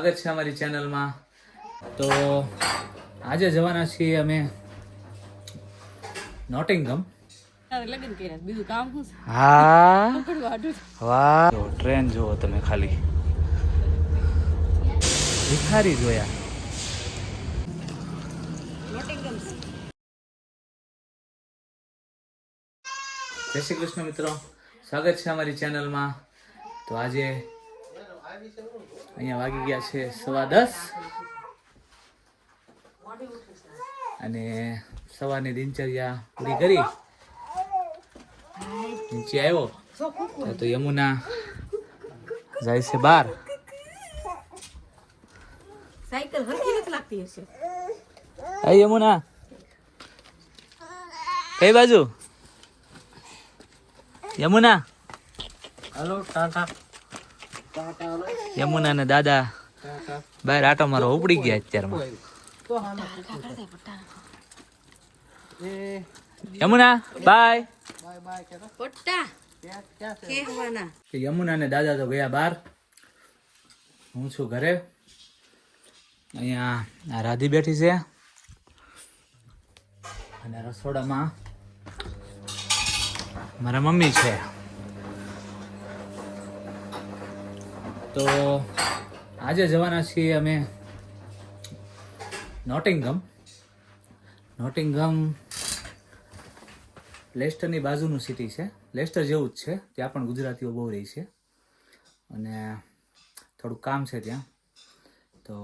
સ્વાગત છે અમારી ચેનલમાં. તો આજે જવાના છીએ અમે નોટિંગમ હા. ટ્રેન જુઓ તમે ખાલી. ભિખારી જોયા. જય શ્રી કૃષ્ણ મિત્રો. સ્વાગત છે અમારી ચેનલમાં. તો આજે અહીંયા વાગી ગયા છે સવા દસ. અને સવારની દિનચર્યા પૂરી કરી. નીચે આવ્યો. તો યમુના જાય છે બહાર. સાયકલ હરખી લાગતી હશે. એ યમુના. કઈ બાજુ. યમુના. હલો ટાટા. યમુના ને દાદા બહાર આટો મારો ઉપડી ગયા અત્યારમાં. યમુના, બાય. યમુના ને દાદા તો ગયા બહાર. હું છું ઘરે. અહીંયા રાધી બેઠી છે. અને રસોડામાં મારા મમ્મી છે. તો આજે જવાના છીએ અમે નોટિંગમ નોટિંગમ લેસ્ટરની બાજુનું સિટી છે. લેસ્ટર જેવું જ છે. ત્યાં પણ ગુજરાતીઓ બહુ રહી છે. અને થોડુંક કામ છે ત્યાં. તો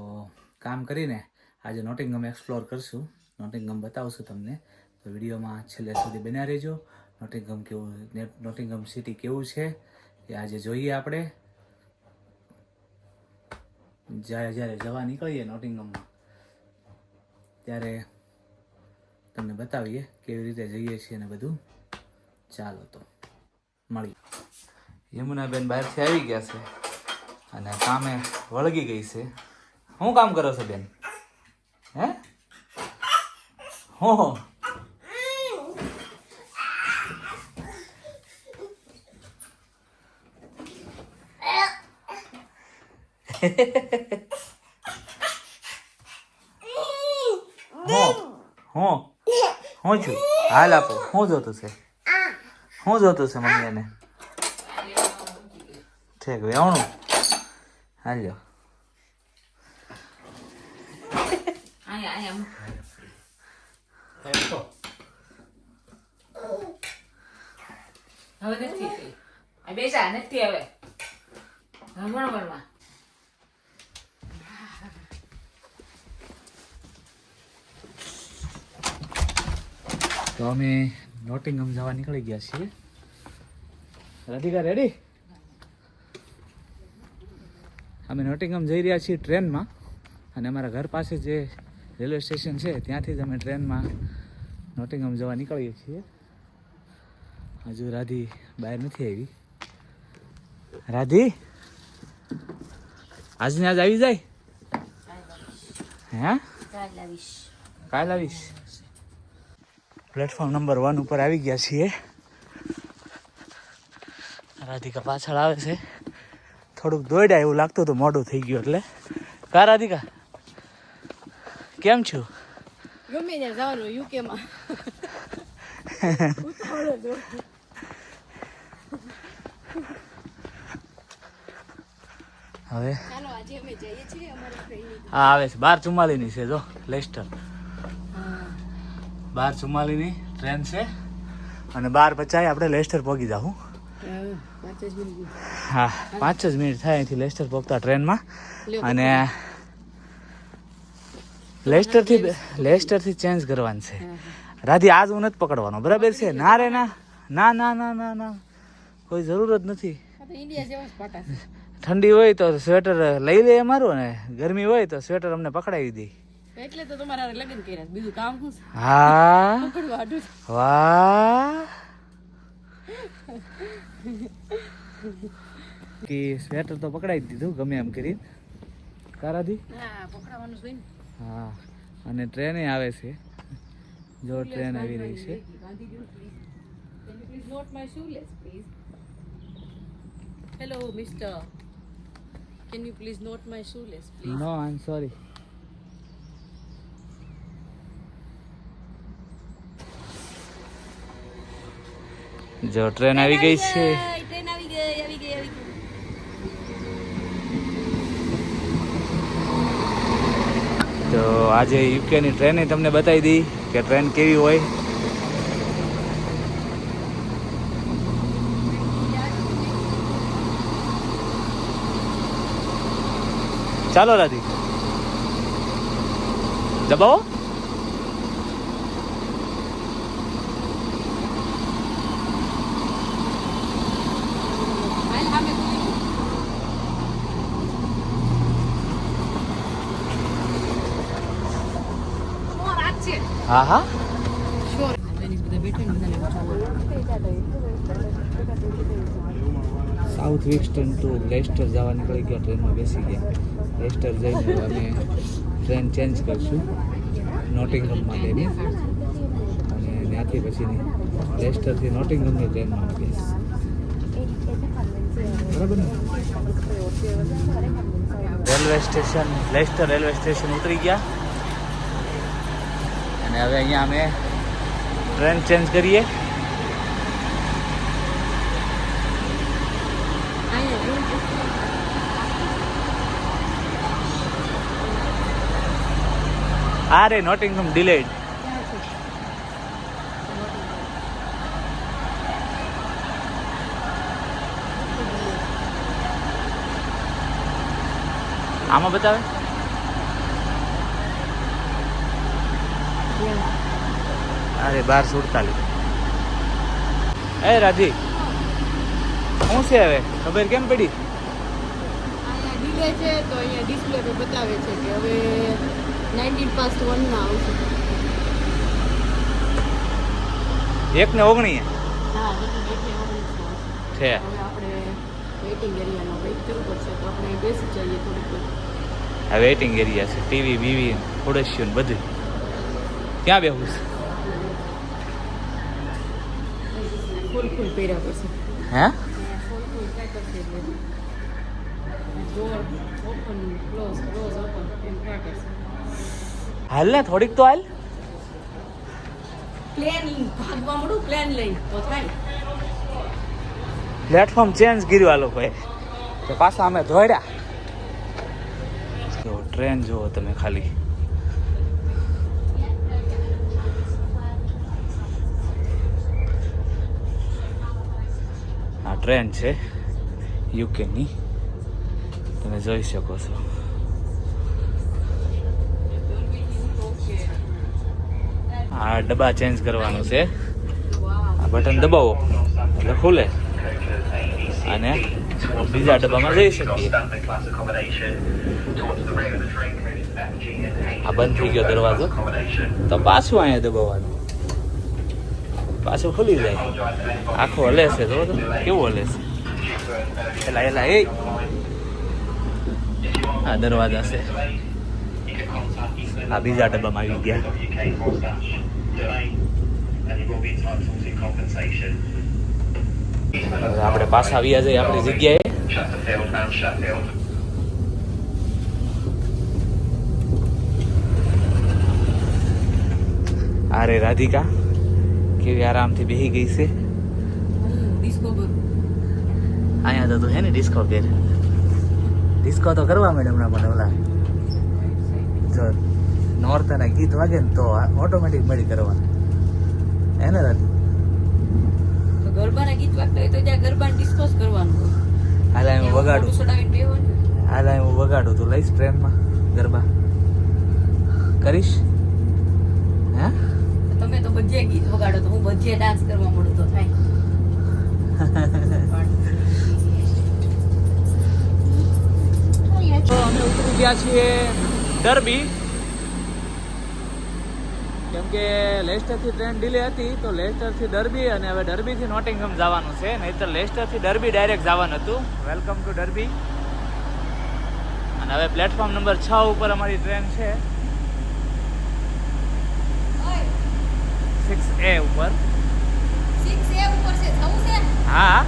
કામ કરીને આજે નોટિંગમ એક્સપ્લોર કરશું. નોટિંગમ બતાવશું તમને. તો વિડીયોમાં છેલ્લે સુધી બન્યા રહેજો. નોટિંગમ કેવું નોટિંગમ સિટી કેવું છે એ આજે જોઈએ આપણે. જ્યારે જ્યારે જવા નીકળીએ નોટિંગમમાં ત્યારે તમને બતાવીએ કેવી રીતે જઈએ છીએ ને બધું. ચાલો તો, મળીએ. યમુનાબેન બહારથી આવી ગયા છે અને કામે વળગી ગઈ છે. શું કામ કરો છો બેન? હે, હો. હો હો છું. હાલ આપો. હું જોતું છે? હું જોતું છે મમ્મી એને? ઠીક, વેવણું. હાલ્યો હવે નથી. બેસા, નથી હવે. હમણાં બનવા તો અમે નોટિંગમ જવા નીકળી ગયા છીએ. રાધિકા રેડી અમે નોટિંગમ જઈ રહ્યા છીએ ટ્રેનમાં અને અમારા ઘર પાસે જે રેલવે સ્ટેશન છે ત્યાંથી જ અમે ટ્રેનમાં નોટિંગમ જવા નીકળીએ છીએ. હજુ રાધી બહાર નથી આવી. રાધી? આજને આજ આવી જાય? હે? કાલ આવીશ. પ્લેટફોર્મ નંબર વન ઉપર આવી ગયા છીએ. રાધિકા પાછળ આવે છે. થોડુંક દોડ્યા એવું લાગતું હતું મોડું થઈ ગયું એટલે. કા રાધિકા? કેમ છું? ગમે ત્યાં જવાનું યુકે માં. હવે? ચાલો આજે અમે જઈએ છીએ અમારા ફ્રેન્ડની આ આવે છે. બાર ચુમ્માલીની છે જો લેસ્ટર. બાર ચુમ્માલીની ટ્રેન છે. અને બાર પચાવી આપણે લેસ્ટર પહોંચી જાઉં પાંચ જ મિનિટ હા પાંચ જ મિનિટ થાય અહીંથી લેસ્ટર પહોંચતા ટ્રેનમાં. અને લેસ્ટરથી લેસ્ટરથી ચેન્જ કરવાનું છે. રાધી આજ હું નથી પકડવાનો. બરાબર છે? ના રે ના. ના ના ના ના ના. કોઈ જરૂર જ નથી. આ તો ઇન્ડિયા જેવા જ પાટા છે. ઠંડી હોય તો સ્વેટર લઈ લે અમારું ને ગરમી હોય તો સ્વેટર અમને પકડાવી દે. એટલે તો તમારા લગ્ન કર્યા બીજું કામ શું છે? હા? પકડવા વાહ? કે સ્વેટર તો પકડાવી જ દીધું ગમે એમ કરી કારાથી હા પકડાવાનું જોઈને હા અને ટ્રેને આવે છે. જો ટ્રેન આવી રહી છે. Hello please can you please note my mister shoelace, please? No I am sorry જો ટ્રેન આવી ગઈ છે. ટ્રેન આવી ગઈ આવી ગઈ આવી ગઈ. તો આજે યુકેની ટ્રેન તમને બતાવી દી કે ટ્રેન કેવી હોય. ચાલો રાધી દબાવો હાલ સામે ખુલી ગયું. Sure, આ જ છે. હા હા. સાઉથ વેસ્ટર્ન ટુ લેસ્ટર જવા નીકળી ગયા ટ્રેનમાં બેસી ગયા. લેસ્ટર જઈને અમે ટ્રેન ચેન્જ કરશું નોટિંગહમ માટેની અને ત્યાંથી પછીની લેસ્ટરથી નોટિંગહમની ટ્રેનમાં બેસ બરાબર railway station Leicester railway station ઉતરી ગયા. અને હવે અહીંયા અમે ટ્રેન ચેન્જ કરીએ. આ રે નોટિંગહમ ડિલેડ આમાં બતાવે? અરે બાર સુડતાલીસ. એ રાજી. શું છે હવે? ખબર કેમ પડી? ડીલે છે તો અહીંયા ડિસ્પ્લે પર બતાવે છે કે હવે નાઇન્ટીન પાસ્ટ વનમાં આવશે. એક ને ઓગણી છે. આપણે વેઇટિંગ એરિયાનો વેઇટ કરવું પડશે તો આપણે બેસી જઈએ થોડીક. આ વેઇટિંગ એરિયા છે. ટીવી બીવી ખોડસ્યું બધું ક્યાં બેહું છે? ફૂલ ફૂલ પહેર્યા પડશે હે? ફૂલ ફૂલ ટ્રાય કરશે door open close close open એમ ટ્રાય કરશે હાલ ને થોડીક તો હાલ. પ્લેન ભાગવા મળું પ્લેન લઈ. તો થાય. પ્લેટફોર્મ ચેન્જ કર્યું આ લોકોએ. તો પાછા અમે દોડ્યા ટ્રેન જુઓ તમે ખાલી. ટ્રેન છે યુકેની. તમે જોઈ શકો છો. આ ડબ્બા ચેન્જ કરવાનું છે. આ બટન દબાવો. એટલે ખુલે. અને બીજા ડબ્બામાં જઈ શકીએ. આ બંધ થઈ ગયો દરવાજો. તો પાછું અહીંયા દબાવવાનું. પાછું ખુલી જાય. આખો હલે છે તો કેવું હલે છે? એલા એલા એ. આ દરવાજા છે. આ બીજા ડબ્બામાં આવી ગયા. આપણે પાછા આવ્યા જઈએ આપણી જગ્યાએ. અરે રાધિકા. કેવી આરામથી બેહી ગઈ છે? અહીંયા તો તું હે ને ડિસ્કો પેર ડિસ્કો તો કરવા મેડમ હમણાં મને ઓલા. જો નોરતાના ગીત વાગે ને તો ઓટોમેટિક મળી કરવા હે ને તો ગરબાના ગીત વાગતા હોય તો ત્યાં ગરબાને ડિસ્કોસ કરવાનું હાલ હું વગાડું. હાલ હું વગાડું તું લઈશ ટ્રેનમાં ગરબા. કરીશ? તમે તો બધે ગીત વગાડો તો હું બધે ડાન્સ કરવા મળું તો થાય. તો અમે ઉતરી ગયા છીએ ડરબી. કેમ કે લેસ્ટરથી ટ્રેન ડીલે હતી તો લેસ્ટરથી ડરબી અને હવે ડરબીથી નોટિંગહમ જવાનું છે. નહીતર લેસ્ટરથી ડરબી ડાયરેક્ટ જવાનું હતું. Welcome to Derby. અને હવે પ્લેટફોર્મ નંબર છ ઉપર અમારી ટ્રેન છે. સિક્સ એ ઉપર. સિક્સ એ ઉપર છે. જવું છે? હા.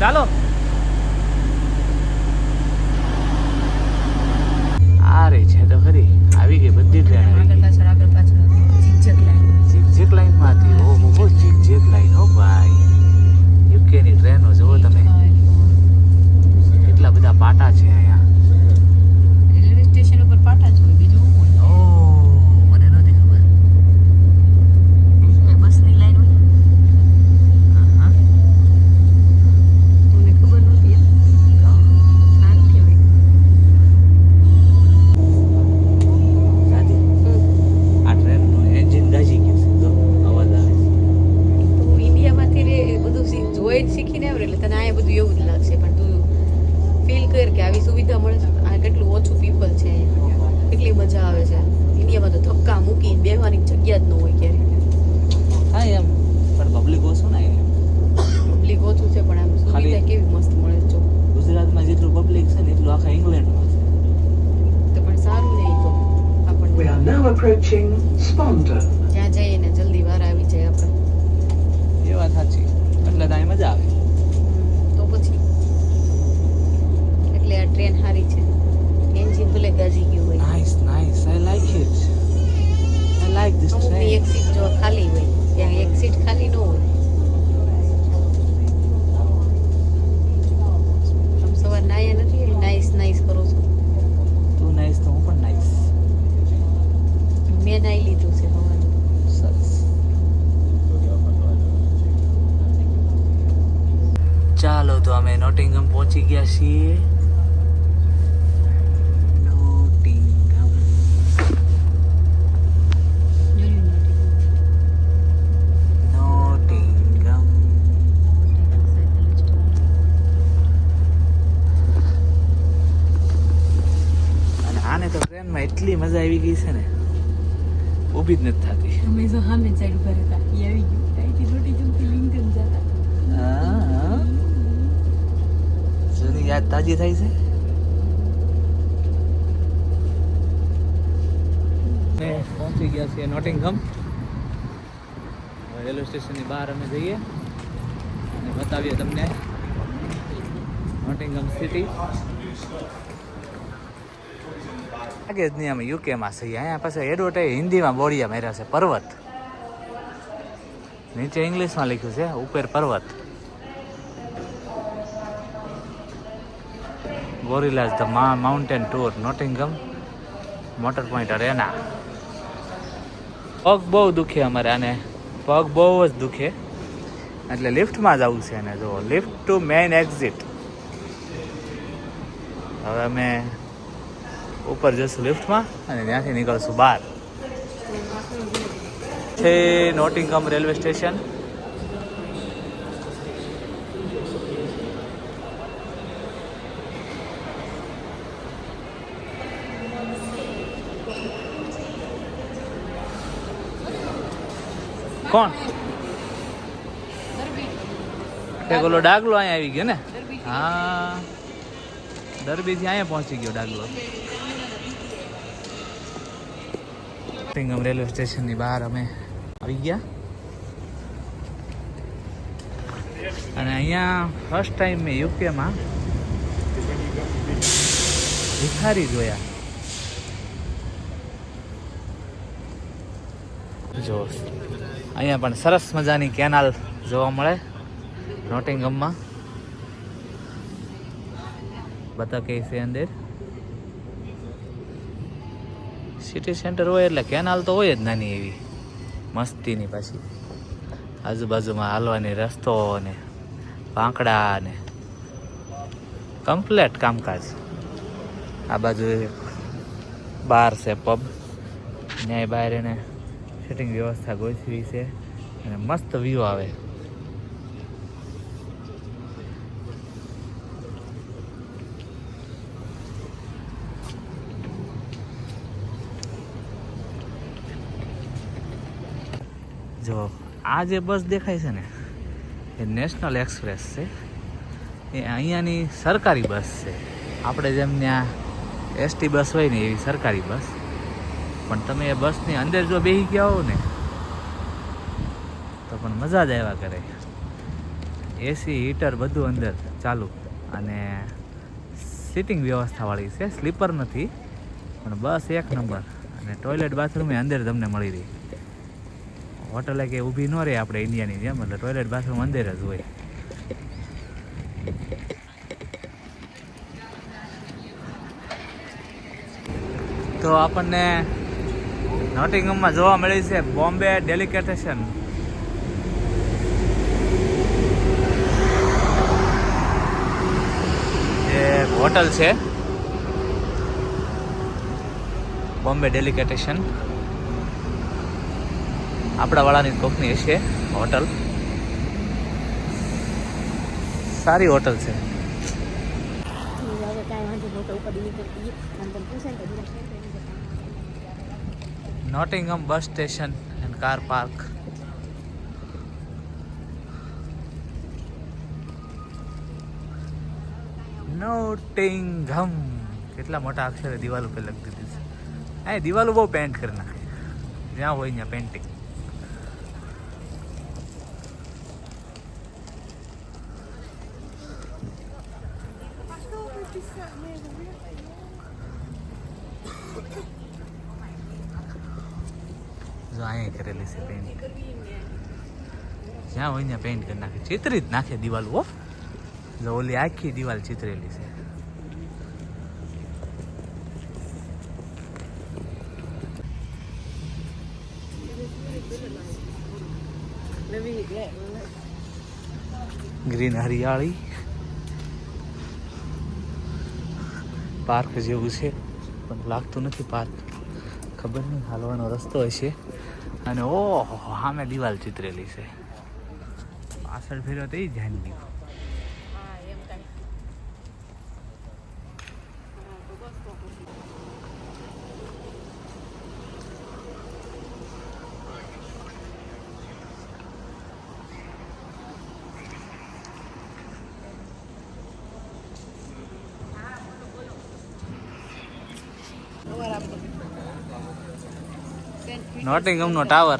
ચાલો. આ રે છે તો ખરી. આવી ગઈ બધી ટ્રેન આગળ પાછળ આગળ પાછળ ઝિગઝેગ લાઈન ઝિગઝેગ લાઈનમાંથી. ઓ હો હો ઝિગઝેગ લાઈન હો ભાઈ. યુકે ની ટ્રેનો જુઓ તમે. કેટલા બધા પાટા છે અહીંયા. હવે જ શીખીને આવ્યો એટલે તને આ બધું એવું જ લાગશે. પણ તું ફીલ કર કે આવી સુવિધા મળે છે. આ કેટલું ઓછું પીપલ છે કેટલી મજા આવે છે. ઇન્ડિયામાં તો ધક્કા મૂકીને બેહવાની જગ્યા જ ન હોય ક્યારે હા એમ. પણ પબ્લિક ઓછું ને પબ્લિક ઓછું છે પણ આમ સુવિધા કેવી મસ્ત મળે છે ગુજરાતમાં જેટલું પબ્લિક છે ને એટલું આખા ઇંગ્લેન્ડમાં છે. તો પણ સારું નહીં તો. આપણને. We are now approaching Sponda. મજા આવે. તો પછી. એટલે આ ટ્રેન સારી છે. એન્જિન ભલે ગાજી ગયું હોય. Nice nice I like it I like this train એક સીટ જો ખાલી હોય ત્યાં એક સીટ ખાલી ન હોય. આમ સવાર નાયા નથી નાઈસ નાઈસ કરો છો. તું નાઈસ તો હું પણ નાઈસ મેં નાઈ લીધું છે સવારનું સરસ ચાલો તો અમે નોટિંગમ પહોંચી ગયા છીએ નોટિંગમ નોટિંગમ અને આને તો ટ્રેનમાં એટલી મજા આવી ગઈ છે ને ઊભી જ નથી થતી અમે જો સામે સાઈડ ઉપર હતા ઈ આવી ગયું અહીંથી રોટી જમતી લિંકન જતા હા જૂની યાદ તાજી થાય છે ને પહોંચી હવે રેલવે સ્ટેશનની બહાર અમે જઈએ અને બતાવીએ તમને નોટિંગહમ સિટી લાગે જ નહીં અમે યુકેમાં છીએ અહીંયા. પાસે એડવર્ટાઈઝ હિન્દીમાં બોડિયા માર્યા છે પર્વત. નીચે ઇંગ્લિશમાં લખ્યું છે ઉપર પર્વત. Gorillaz the mountain tour Nottingham motor point arena પગ બહુ દુખે અમારે આને. પગ બહુ જ દુખે. એટલે લિફ્ટમાં જવું છે ને જો લિફ્ટ ટુ મેઇન એક્ઝિટ હવે અમે ઉપર જશું લિફ્ટમાં અને ત્યાંથી નીકળશું બહાર. છે નોટિંગમ રેલવે સ્ટેશન. કોણ? ઓલો ડાગલો અહીંયા આવી ગયો ને? હા. દરબીથી અહીંયા પહોંચી ગયો ડાગલો. નોટિંગમ રેલવે સ્ટેશનની બહાર અમે આવી ગયા. અને અહીંયા ફર્સ્ટ ટાઈમ મેં યુકેમાં ભિખારી જોયા. જો અહીંયા પણ સરસ મજાની કેનાલ જોવા મળે, નોટિંગમમાં. બતા કે છે અંદર. સિટી સેન્ટર હોય એટલે કેનાલ તો હોય જ નાની એવી. મસ્તીની પાછી. આજુબાજુમાં હાલવાની રસ્તો ને પાંકડા ને કમ્પ્લેટ કામકાજ. આ બાજુ બાર છે પબ ન્યાય બહાર એને સિટિંગ વ્યવસ્થા ગોઠવી છે અને મસ્ત વ્યૂ આવે. જો, આ જે બસ દેખાય છે ને, એ નેશનલ એક્સપ્રેસ છે. એ અહીંયાની સરકારી બસ છે. આપણે જેમ ત્યાં એસટી બસ હોય ને એવી સરકારી બસ. પણ તમે એ બસની અંદર જો બેસી ગયા હો ને, તો પણ મજા જ આવ્યા કરે. એસી હીટર બધું અંદર ચાલુ. અને સિટિંગ વ્યવસ્થાવાળી છે સ્લીપર નથી, પણ બસ એક નંબર. અને ટોયલેટ બાથરૂમ એ અંદર તમને મળી રહી. હોટલે કે ઊભી ન રહે આપણે ઇન્ડિયાની જેમ, એટલે ટોયલેટ બાથરૂમ અંદર જ હોય. તો આપણને નોટિંગમમાં જોવા મળી છે બોમ્બે ડેલિકેટેશન. જે હોટલ છે. બોમ્બે ડેલિકેટેશન. આપણા વાળાની કંપની હશે હોટલ. સારી હોટલ છે કાંઈ વાંધો નહોતો ઉપર નીકળતી આમ તેમ પૂછે ને તો બીજા Nottingham bus station and car park Nottingham કેટલા મોટા અક્ષરે દિવાલ ઉપર લખી દીધી છે. આ દિવાલો બહુ પેન્ટ કરી નાખે. જ્યાં હોય ત્યાં પેન્ટિંગ જો અહીંયા કરેલી છે પેન્ટ જ્યાં હોય ત્યાં પેન્ટ કરી નાખે. ચિત્રી જ નાખે દિવાલ ઓફ ઓલી આખી દિવાલ ચિતરેલી છે. ગ્રીન હરિયાળી. પાર્ક જેવું છે, પણ લાગતું નથી પાર્ક. ખબર નહીં, હાલવાનો રસ્તો હશે. અને ઓહો સામે દિવાલ ચિતરેલી છે. પાછળ ફેર્યો તો એ ધ્યાન ગયું નોટિંગમ નો ટાવર.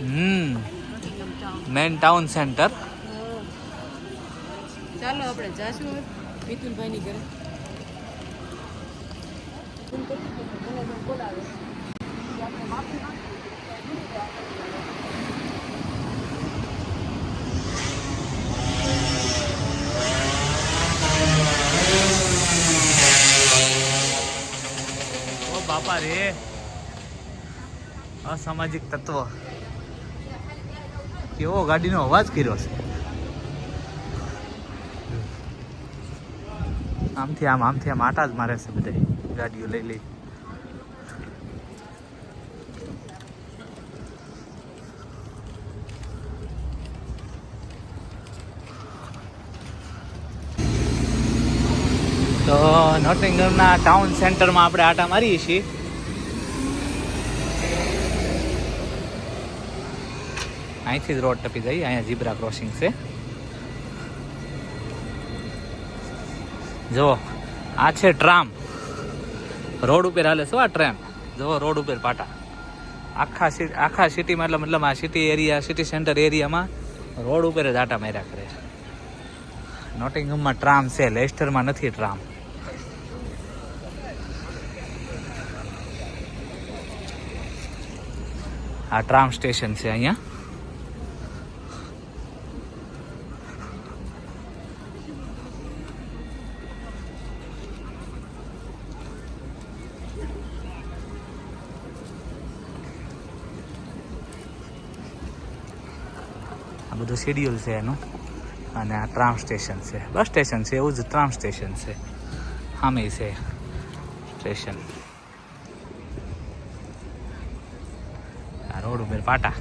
હમ. Main town centre. ચાલો આપણે જાશું મિથુનભાઈની ઘરે. ઓ અસામાજિક તત્વ. કેવો ગાડીનો અવાજ કર્યો છે? આમથી આમ આમથી આમ આટા જ મારે છે બધા ગાડીઓ લઈ લઈ. તો નોટિંગમના ટાઉન સેન્ટરમાં આપણે આટા મારીએ છીએ. અહીંથી જ રોડ ટપી જઈએ, અહીંયા ઝીબ્રા ક્રોસિંગ છે. જુઓ, આ છે ટ્રામ રોડ ઉપર હાલે શું આ ટ્રેમ જુઓ, રોડ ઉપર પાટા. આખા આખા સિટીમાં એટલે મતલબ આ સિટી એરિયા સિટી સેન્ટર એરિયામાં રોડ ઉપર જ આટા માર્યા કરે નોટિંગમમાં ટ્રામ છે, લેસ્ટરમાં નથી ટ્રામ આ ટ્રામ સ્ટેશન છે અહીંયા આ બધું શેડ્યુલ છે એનું અને આ ટ્રામ સ્ટેશન છે બસ સ્ટેશન છે એવું જ ટ્રામ સ્ટેશન છે સામે છે સ્ટેશન રોડ ઉપર પાટા.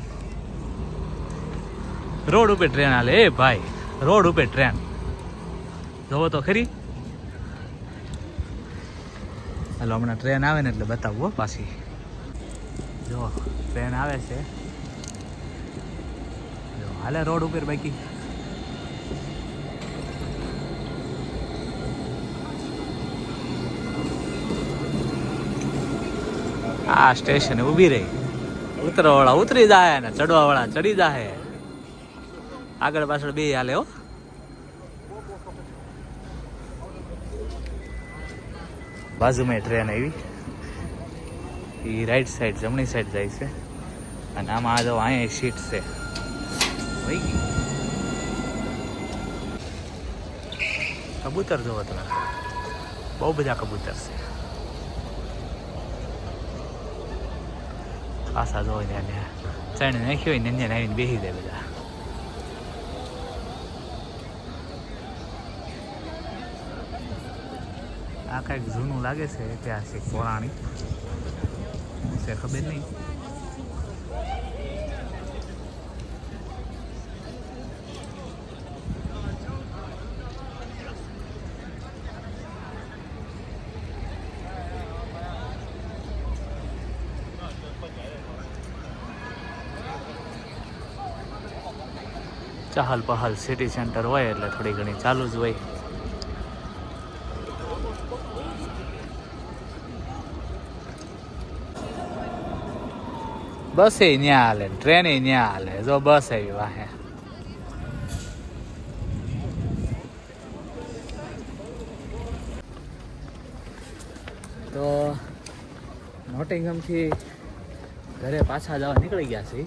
રોડ ઉપર ટ્રેન હાલે. એ ભાઈ, રોડ ઉપર ટ્રેન જોવો તો ખરી. હાલો, હમણાં ટ્રેન આવે ને એટલે બતાવું પાછી. જો ટ્રેન આવે છે. જો, હાલે રોડ ઉપર બાકી. આ સ્ટેશન ઊભી રહી. ઉતરવા વાળા ઉતરી જાય ને ચડવા વાળા ચડી જાય. આગળ પાછળ બે હાલે હો. બાજુમાં ટ્રેન આવી. એ રાઈટ સાઈડ જમણી સાઈડ જાય છે. અને આમાં આ જો અહીંયા સીટ છે. કબૂતર જોવો તમે. બહુ બધા કબૂતર છે. પાછા જોઈ ને એને ચણ નાખ્યો હોય ને એને આવીને બેસી જાય બધા. આ કાંઈક જૂનું લાગે છે ઐતિહાસિક પૌરાણિક છે ખબર નહીં. ચહલ પહલ સિટી સેન્ટર હોય એટલે થોડી ઘણી ચાલુ જ હોય. બસ એ ન્યા હાલે ટ્રેન એ ન્યા હાલે, જો બસ આવી વાહે. તો નોટિંગમથી ઘરે પાછા જવા નીકળી ગયા છીએ.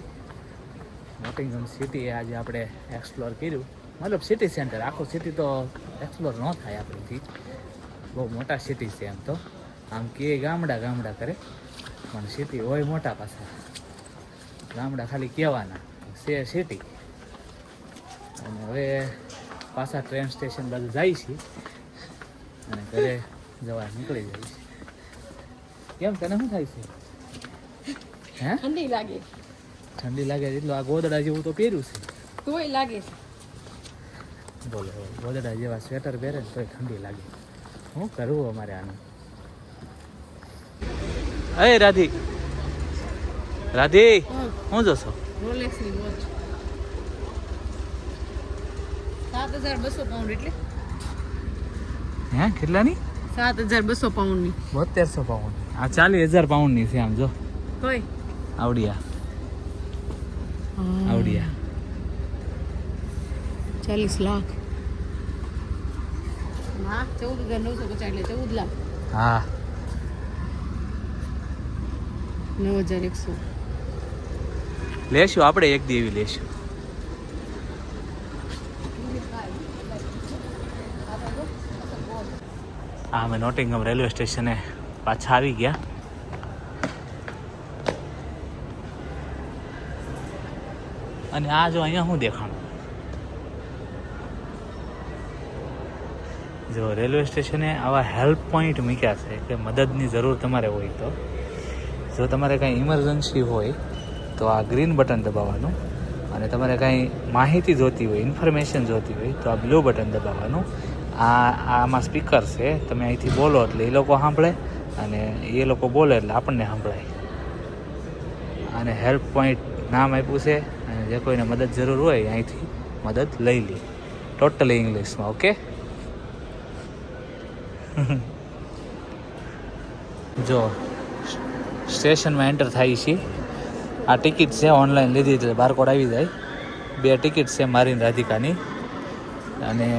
નોટિંગમ સિટી આજે આપણે એક્સપ્લોર કર્યું. મતલબ સિટી સેન્ટર આખું સિટી તો એક્સપ્લોર ન થાય આપણીથી. બહુ મોટા સિટી છે એમ તો. આમ કે ગામડા ગામડા કરે. પણ સિટી હોય મોટા પાછા. ગામડા ખાલી કહેવાના. છે સિટી અને હવે પાછા ટ્રેન સ્ટેશન બાજુ જાય છે અને ઘરે જવા નીકળી જાય છે કેમ તને શું થાય છે? હે? ઠંડી લાગે. ઠંડી લાગે છે એટલું આ ગોદડા જેવું તો પહેર્યું છે. તોય લાગે છે. બોલો ગોદડા જેવા સ્વેટર પહેરે ને તોય ઠંડી લાગે. શું કરવું અમારે આનું? અરે રાધી. રાધી શું જોશો? રોલેક્સની વોચ સાત હજાર બસો પાઉન્ડ એટલે. હે કેટલાની? સાત હજાર બસો પાઉન્ડની બોતેરસો પાઉન્ડ આ ચાલીસ હજાર પાઉન્ડની છે આમ જો. તોય. આવડિયા. આવડિયા. ચાલીસ લાખ. ચૌદ હજાર નવસો પચાસ એટલે ચૌદ લાખ. હા. નવ હજાર એકસો. લેશું આપણે એક દી એવી લેશું. હા અમે નોટિંગમ રેલવે સ્ટેશને પાછા આવી ગયા. અને આ જો અહીંયા શું દેખાણું? જો રેલવે સ્ટેશને આવા હેલ્પ પોઈન્ટ મૂક્યા છે કે મદદની જરૂર તમારે હોય તો. જો તમારે કાંઈ ઇમરજન્સી હોય, તો આ ગ્રીન બટન દબાવવાનું. અને તમારે કાંઈ માહિતી જોતી હોય ઇન્ફોર્મેશન જોતી હોય, તો આ બ્લુ બટન દબાવવાનું. આ, આમાં સ્પીકર છે, તમે અહીંથી બોલો એટલે એ લોકો સાંભળે અને એ લોકો બોલે એટલે આપણને સાંભળાય. અને હેલ્પ પોઈન્ટ નામ આપ્યું છે. જે કોઈને મદદ જરૂર હોય, અહીંથી મદદ લઈ લે. ટોટલી ઇંગ્લિશમાં ઓકે જો, સ્ટેશનમાં એન્ટર થાય છે. આ ટિકિટ છે ઓનલાઈન લીધી એટલે બારકોડ આવી જાય. બે ટિકિટ છે મારીને રાધિકાની. અને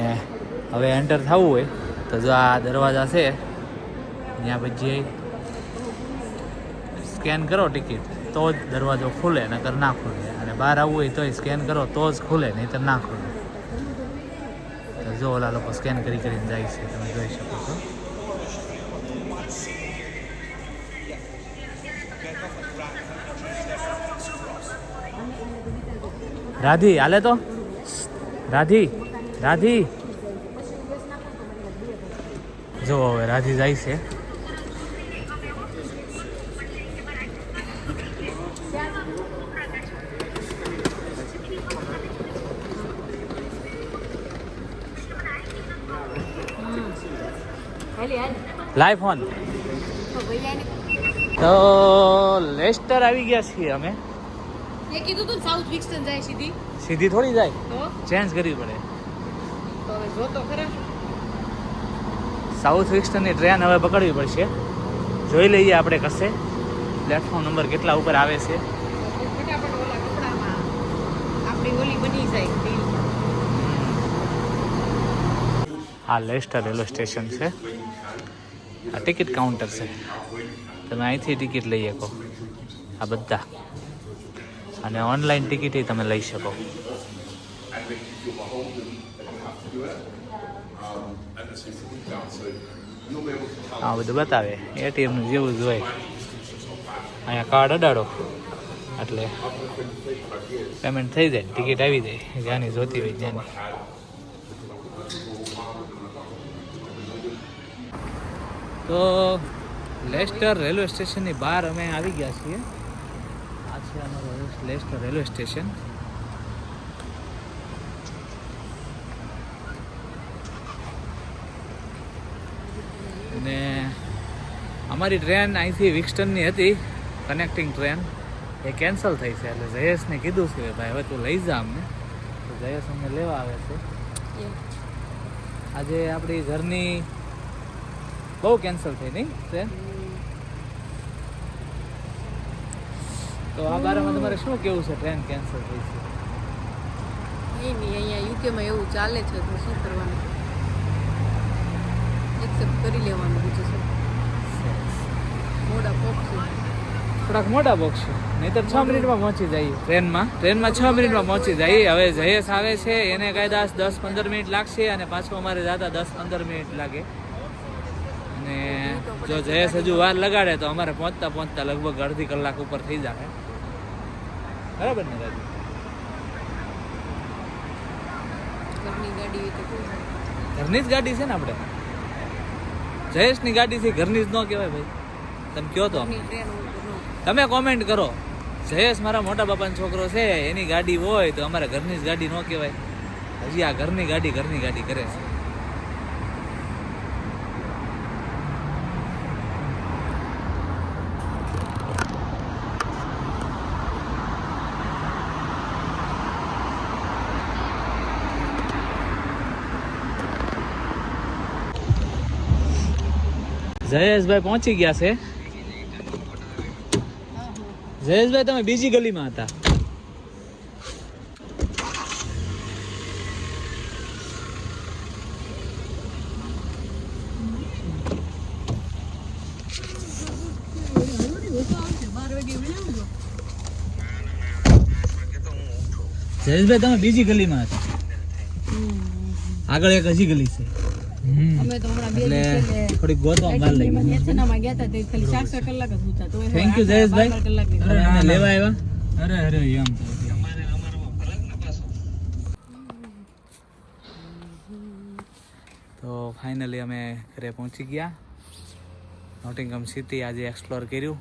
હવે એન્ટર થવું હોય, તો જો આ દરવાજા છે, ત્યાં પછી સ્કેન કરો ટિકિટ તો જ દરવાજો ખુલે, નકર ના ખુલે. અને બહાર આવવું હોય તોય સ્કેન કરો, તો જ ખુલે, નહીંતર ના ખુલે. તો જો ઓલા લોકો સ્કેન કરી કરીને જાય છે, તમે જોઈ શકો છો. રાધી, હાલે તો? રાધી રાધી. જો હવે રાધી જાય છે. લાઈવ ફોન તો લેસ્ટર આવી ગયા છીએ અમે. એ કીધું તું સાઉથ વિક્સન જાય સીધી. સીધી થોડી જાય? ચેન્જ કરવી પડે. તો હવે જો તો ખરા. સાઉથ વિક્સનની ટ્રેન હવે પકડવી પડશે. જોઈ લઈએ આપણે કશે. પ્લેટફોર્મ નંબર કેટલા ઉપર આવે છે. ફટાફટ ઓલા કપડામાં આપણી ઓલી બની જાય. આ લેસ્ટર રેલવે સ્ટેશન છે. આ ટિકિટ કાઉન્ટર છે. તમે અહીંથી ટિકિટ લઈ શકો. આ બધા. અને ઓનલાઈન ટિકિટ તમે લઈ શકો. આ બધું બતાવે. એટીએમનું જેવું જ હોય. અહીંયા કાર્ડ અડાડો. એટલે પેમેન્ટ થઈ જાય ટિકિટ આવી જાય. જ્યાંની જોતી હોય ત્યાંની. તો લેસ્ટર રેલવે સ્ટેશનની બહાર અમે આવી ગયા છીએ. આ છે અમારું લેસ્ટર રેલવે સ્ટેશન. અને અમારી ટ્રેન અહીંથી વિક્સ્ટનની હતી કનેક્ટિંગ ટ્રેન. એ કેન્સલ થઈ છે એટલે જયેશને કીધું છે ભાઈ હવે તું લઈ જા અમને. તો જયેશ અમને લેવા આવે છે. આજે આપણી ઘરની બહુ કેન્સલ થઈ નહીં ટ્રેન તો આ બારામાં તમારે શું કેવું છે? ટ્રેન કેન્સલ થઈ છે. નહીં નહીં અહીંયા યુકેમાં એવું ચાલે છે તો શું કરવાનું? એક્સેપ્ટ કરી લેવાનું બીજું શું? મોડા પોપશું થોડાક મોટા બોક્સ છે નહીતર છ મિનિટમાં પહોંચી જઈએ. ટ્રેનમાં ટ્રેનમાં છ મિનિટમાં પહોંચી જઈએ. હવે જયેશ આવે છે એને કાયદા દસ પંદર મિનિટ લાગશે અને પાછું અમારે જતા દસ પંદર મિનિટ લાગે. જો જયેશ હજુ વાર લગાડે તો અમારે પહોંચતા પહોંચતા લગભગ અડધી કલાક ઉપર થઈ જાય બરાબર ને રાજુ? ઘરની જ ગાડી છે ને આપણે? જયેશની ગાડી છે ઘરની જ ન કહેવાય ભાઈ. તમે કયો તો. તમે કોમેન્ટ કરો. જયેશ મારા મોટા બાપાનો છોકરો છે એની ગાડી હોય તો અમારે ઘરની જ ગાડી ન કહેવાય. હજી આ ઘરની ગાડી ઘરની ગાડી કરે છે. જયેશભાઈ પહોંચી ગયા છે. જયેશભાઈ, તમે બીજી ગલીમાં હતા. જયેશભાઈ, તમે બીજી ગલીમાં હતા. આગળ એક હજી ગલી છે. અમે તો હમણાં બે એટલે દિવસ ગોતવા વાર લાગી નેત્રનામાં ગયા હતા તે ખાલી ચાર ચાર કલાક જ ઊંચા તો થેન્ક યુ જયેશભાઈ. બાર કલાકની લેવા આવ્યા? અરે અરે એમ તો. ફાઇનલી અમે ઘરે પહોંચી ગયા. નોટિંગમ સિટી આજે એક્સપ્લોર કર્યું.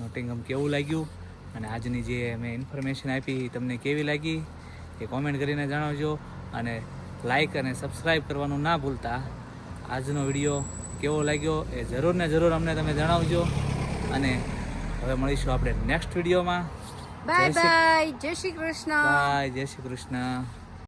નોટિંગમ કેવું લાગ્યું? અને આજની જે મેં ઇન્ફોર્મેશન આપી તમને કેવી લાગી? એ કોમેન્ટ કરીને જણાવજો. અને લાઈક અને સબસ્ક્રાઈબ કરવાનું ના ભૂલતા. આજનો વીડિયો કેવો લાગ્યો એ જરૂર ને જરૂર અમને તમે જણાવજો. અને હવે મળીશું આપણે નેક્સ્ટ વિડીયોમાં બાય જય શ્રી- બાય જય શ્રી કૃષ્ણ. બાય જય શ્રી કૃષ્ણ.